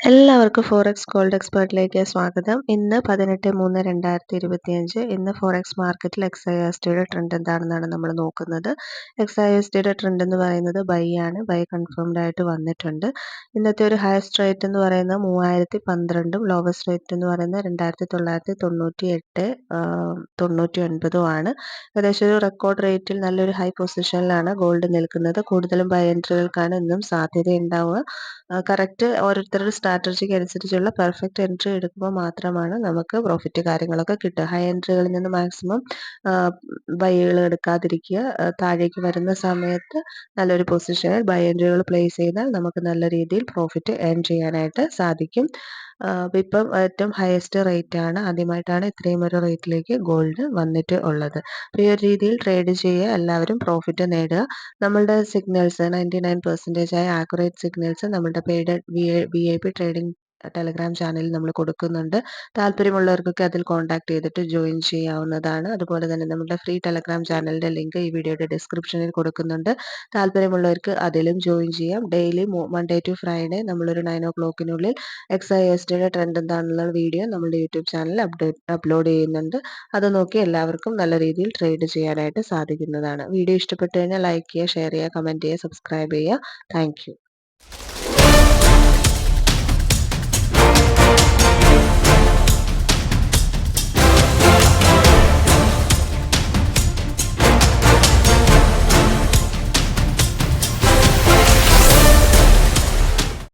എല്ലാവർക്കും forex gold എക്സ്പേർട്ടിലേക്ക് സ്വാഗതം. ഇന്ന് പതിനെട്ട് മൂന്ന് രണ്ടായിരത്തി ഇരുപത്തിയഞ്ച് ഇന്ന് ഫോറക്സ് മാർക്കറ്റിൽ എക്സ് ഐ എസ് ടിയുടെ ട്രെൻഡ് എന്താണെന്നാണ് നമ്മൾ നോക്കുന്നത്. എക്സ് ഐ എസ് ടിയുടെ ട്രെൻഡ് എന്ന് പറയുന്നത് ബൈ ആണ്. ബൈ കൺഫേംഡ് ആയിട്ട് വന്നിട്ടുണ്ട്. ഇന്നത്തെ ഒരു ഹയസ്റ്റ് റേറ്റ് എന്ന് പറയുന്നത് മൂവായിരത്തി പന്ത്രണ്ടും ലോവസ്റ്റ് റേറ്റ് എന്ന് പറയുന്നത് രണ്ടായിരത്തി തൊള്ളായിരത്തി തൊണ്ണൂറ്റി എട്ട് തൊണ്ണൂറ്റി ഒൻപതും ആണ്. ഏകദേശം ഒരു റെക്കോർഡ് റേറ്റിൽ നല്ലൊരു ഹൈ പൊസിഷനിലാണ് ഗോൾഡ് നിൽക്കുന്നത്. കൂടുതലും ബൈ എൻട്രികൾക്കാണ് ഇന്നും സാധ്യത ഉണ്ടാവുക കറക്റ്റ് ഓരോരുത്തരുടെ സ്ട്രാറ്റജിക്ക് അനുസരിച്ചുള്ള പെർഫെക്റ്റ് എൻട്രി എടുക്കുമ്പോൾ മാത്രമാണ് നമുക്ക് പ്രോഫിറ്റ് കാര്യങ്ങളൊക്കെ കിട്ടുക. ഹൈ എൻട്രികളിൽ നിന്ന് മാക്സിമം ബൈകൾ എടുക്കാതിരിക്കുക. താഴേക്ക് വരുന്ന സമയത്ത് നല്ലൊരു പൊസിഷനിൽ ബൈ എൻട്രികൾ പ്ലേസ് ചെയ്താൽ നമുക്ക് നല്ല രീതിയിൽ പ്രോഫിറ്റ് ഏൺ ചെയ്യാനായിട്ട് സാധിക്കും. ഇപ്പം ഏറ്റവും ഹയസ്റ്റ് റേറ്റ് ആണ്. ആദ്യമായിട്ടാണ് ഇത്രയും ഒരു റേറ്റിലേക്ക് ഗോൾഡ് വന്നിട്ട് ഉള്ളത്. അപ്പോൾ ഈ ഒരു രീതിയിൽ ട്രേഡ് ചെയ്യുക എല്ലാവരും പ്രോഫിറ്റ് നേടുക. നമ്മളുടെ സിഗ്നൽസ് നയന്റി നയൻ പെർസെന്റേജ് ആയ ആക്യുറേറ്റ് സിഗ്നൽസ് നമ്മളുടെ paid V I P trading Telegram ചാനലിൽ നമ്മൾ കൊടുക്കുന്നുണ്ട്. താല്പര്യമുള്ളവർക്കൊക്കെ അതിൽ കോൺടാക്ട് ചെയ്തിട്ട് ജോയിൻ ചെയ്യാവുന്നതാണ്. അതുപോലെ തന്നെ നമ്മുടെ ഫ്രീ ടെലഗ്രാം ചാനലിന്റെ ലിങ്ക് ഈ വീഡിയോയുടെ ഡിസ്ക്രിപ്ഷനിൽ കൊടുക്കുന്നുണ്ട്. താല്പര്യമുള്ളവർക്ക് അതിലും ജോയിൻ ചെയ്യാം. ഡെയിലി മൺഡേ ടു ഫ്രൈഡേ നമ്മളൊരു നയൻ ഓ ക്ലോക്കിനുള്ളിൽ എക്സ് ഐ എസ് ഡിയുടെ ട്രെൻഡ് എന്താണെന്നുള്ള വീഡിയോ നമ്മുടെ യൂട്യൂബ് ചാനലിൽ അപ്ഡേറ്റ് അപ്ലോഡ് ചെയ്യുന്നുണ്ട്. അത് നോക്കി എല്ലാവർക്കും നല്ല രീതിയിൽ ട്രേഡ് ചെയ്യാനായിട്ട് സാധിക്കുന്നതാണ്. വീഡിയോ ഇഷ്ടപ്പെട്ടു കഴിഞ്ഞാൽ ലൈക്ക് ചെയ്യുക ഷെയർ ചെയ്യുക കമന്റ് ചെയ്യുക സബ്സ്ക്രൈബ് ചെയ്യുക. താങ്ക്